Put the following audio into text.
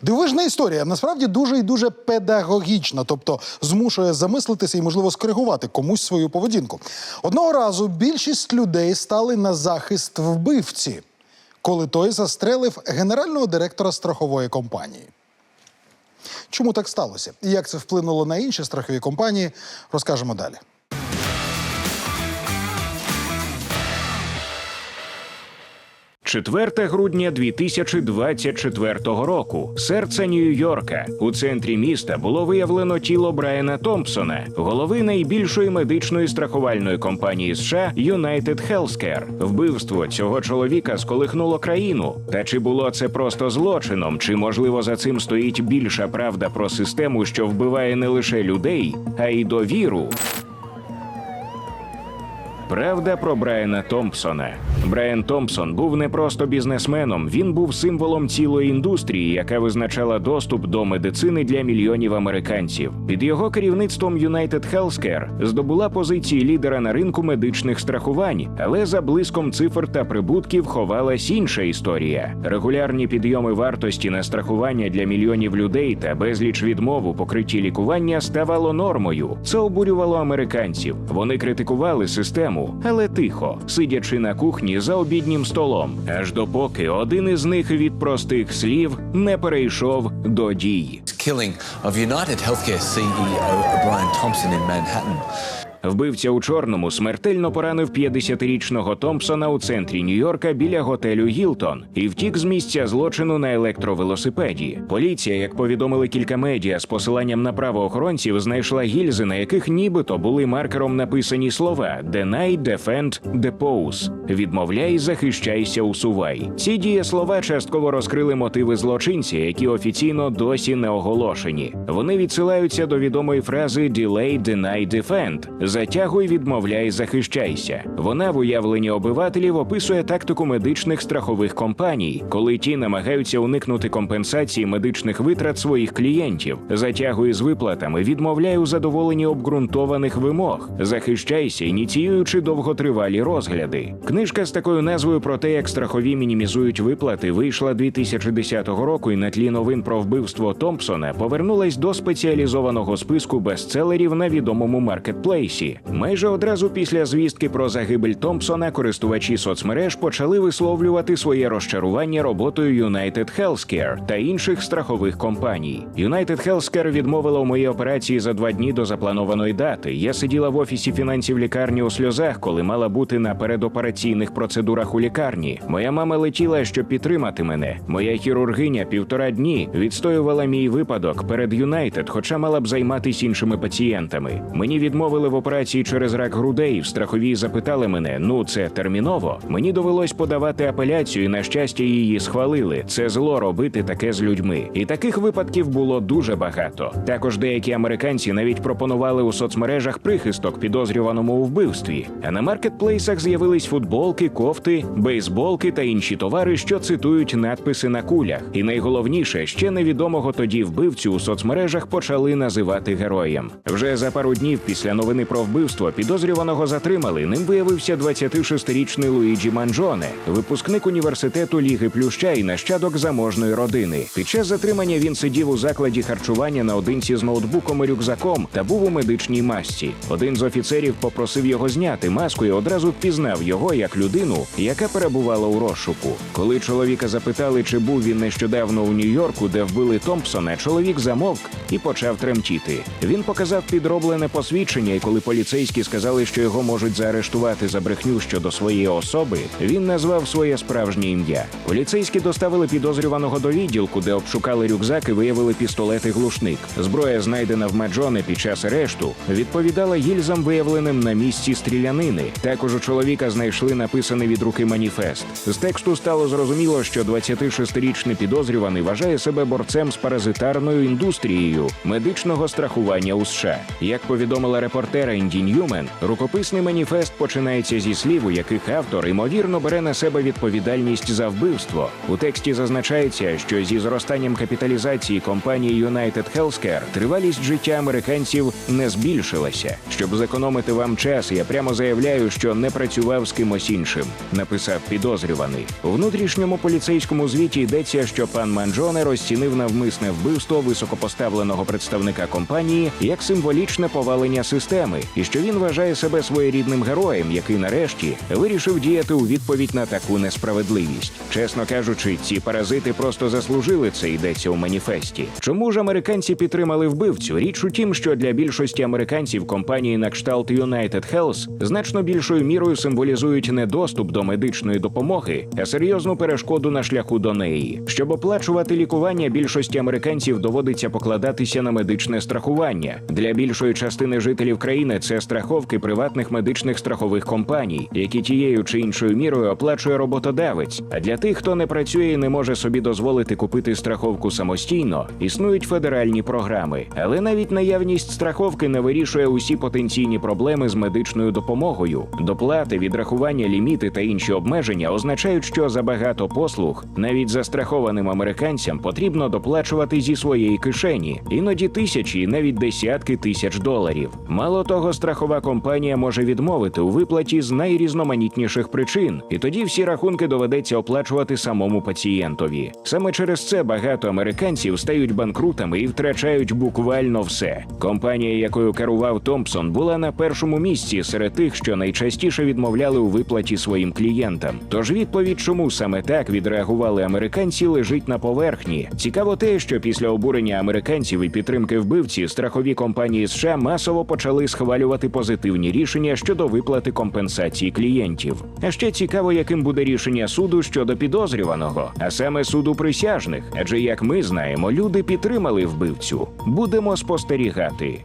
Дивижна історія насправді дуже і дуже педагогічна, тобто змушує замислитися і, можливо, скоригувати комусь свою поведінку. Одного разу більшість людей стали на захист вбивці, коли той застрелив генерального директора страхової компанії. Чому так сталося? І як це вплинуло на інші страхові компанії, розкажемо далі. – 4 грудня 2024 року. Серце Нью-Йорка. У центрі міста було виявлено тіло Брайана Томпсона, голови найбільшої медичної страхувальної компанії США United Healthcare. Вбивство цього чоловіка сколихнуло країну. Та чи було це просто злочином? Чи можливо за цим стоїть більша правда про систему, що вбиває не лише людей, а й довіру? Правда про Брайана Томпсона. Брайан Томпсон був не просто бізнесменом, він був символом цілої індустрії, яка визначала доступ до медицини для мільйонів американців. Під його керівництвом United Healthcare здобула позиції лідера на ринку медичних страхувань, але за блиском цифр та прибутків ховалась інша історія. Регулярні підйоми вартості на страхування для мільйонів людей та безліч відмов у покритті лікування ставало нормою. Це обурювало американців. Вони критикували систему, але тихо, сидячи на кухні за обіднім столом, аж допоки один із них від простих слів не перейшов до дій. killing of United Healthcare CEO Brian Thompson in Manhattan. Вбивця у чорному смертельно поранив 50-річного Томпсона у центрі Нью-Йорка біля готелю Гілтон і втік з місця злочину на електровелосипеді. Поліція, як повідомили кілька медіа з посиланням на правоохоронців, знайшла гільзи, на яких нібито були маркером написані слова «Deny, defend, depose» – «Відмовляй, захищайся, усувай». Ці дієслова частково розкрили мотиви злочинця, які офіційно досі не оголошені. Вони відсилаються до відомої фрази «Delay, deny, defend» – затягуй, відмовляй, захищайся. Вона в уявленні обивателів описує тактику медичних страхових компаній, коли ті намагаються уникнути компенсації медичних витрат своїх клієнтів. Затягуй з виплатами, відмовляй у задоволенні обґрунтованих вимог, захищайся, ініціюючи довготривалі розгляди. Книжка з такою назвою про те, як страхові мінімізують виплати, вийшла 2010 року, і на тлі новин про вбивство Томпсона повернулась до спеціалізованого списку бестселерів на відомому маркетплейсі. Майже одразу після звістки про загибель Томпсона користувачі соцмереж почали висловлювати своє розчарування роботою United Healthcare та інших страхових компаній. United Healthcare відмовила у моїй операції за два дні до запланованої дати. Я сиділа в офісі фінансів лікарні у сльозах, коли мала бути на передопераційних процедурах у лікарні. Моя мама летіла, щоб підтримати мене. Моя хірургиня півтора дні відстоювала мій випадок перед Юнайтед, хоча мала б займатися іншими пацієнтами. Мені відмовили в операції через рак грудей. В страховій запитали мене: ну це терміново. Мені довелось подавати апеляцію. і, На щастя, її схвалили. Це зло робити таке з людьми. І таких випадків було дуже багато. Також деякі американці навіть пропонували у соцмережах прихисток підозрюваному у вбивстві. А на маркетплейсах з'явились футболки, кофти, бейсболки та інші товари, що цитують надписи на кулях. І найголовніше, ще невідомого тоді вбивцю у соцмережах почали називати героєм. Вже за пару днів після новини про вбивство підозрюваного затримали. Ним виявився 26-річний Луїджі Манджоне, випускник університету Ліги Плюща і нащадок заможної родини. Під час затримання він сидів у закладі харчування наодинці з ноутбуком і рюкзаком та був у медичній масці. Один з офіцерів попросив його зняти маску і одразу впізнав його як людину, яка перебувала у розшуку. Коли чоловіка запитали, чи був він нещодавно у Нью-Йорку, де вбили Томпсона, чоловік замовк і почав тремтіти. Він показав підроблене посвідчення, і коли поліцейські сказали, що його можуть заарештувати за брехню щодо своєї особи, він назвав своє справжнє ім'я. Поліцейські доставили підозрюваного до відділку, де обшукали рюкзак і виявили пістолет і глушник. Зброя, знайдена в Маджоне під час арешту, відповідала гільзам, виявленим на місці стрілянини. Також у чоловіка знайшли написаний від руки маніфест. З тексту стало зрозуміло, що 26-річний підозрюваний вважає себе борцем з паразитарною індустрією медичного страхування у США. Як повідомила репортера Ренді Ньюмен, рукописний маніфест починається зі слів, у яких автор ймовірно бере на себе відповідальність за вбивство. У тексті зазначається, що зі зростанням капіталізації компанії United Healthcare тривалість життя американців не збільшилася. Щоб зекономити вам час, я прямо заявляю, що не працював з кимось іншим, написав підозрюваний. У внутрішньому поліцейському звіті йдеться, що пан Манджоне розцінив навмисне вбивство високопоставленого представника компанії як символічне повалення системи, і що він вважає себе своєрідним героєм, який нарешті вирішив діяти у відповідь на таку несправедливість. Чесно кажучи, ці паразити просто заслужили це йдеться у маніфесті. Чому ж американці підтримали вбивцю? Річ у тім, що для більшості американців компанії на кшталт United Health значно більшою мірою символізують не доступ до медичної допомоги, а серйозну перешкоду на шляху до неї. Щоб оплачувати лікування, більшості американців доводиться покладатися на медичне страхування. Для більшої частини жителів країни це страховки приватних медичних страхових компаній, які тією чи іншою мірою оплачує роботодавець. А для тих, хто не працює і не може собі дозволити купити страховку самостійно, існують федеральні програми. Але навіть наявність страховки не вирішує усі потенційні проблеми з медичною допомогою. Доплати, відрахування, ліміти та інші обмеження означають, що за багато послуг навіть застрахованим американцям потрібно доплачувати зі своєї кишені, іноді тисячі, навіть десятки тисяч доларів. Мало того, страхова компанія може відмовити у виплаті з найрізноманітніших причин, і тоді всі рахунки доведеться оплачувати самому пацієнтові. Саме через це багато американців стають банкрутами і втрачають буквально все. Компанія, якою керував Томпсон, була на першому місці серед тих, що найчастіше відмовляли у виплаті своїм клієнтам. Тож відповідь, чому саме так відреагували американці, лежить на поверхні. Цікаво те, що після обурення американців і підтримки вбивці страхові компанії США масово почали схвалювати позитивні рішення щодо виплати компенсації клієнтів. А ще цікаво, яким буде рішення суду щодо підозрюваного, а саме суду присяжних. Адже як ми знаємо, люди підтримали вбивцю. Будемо спостерігати.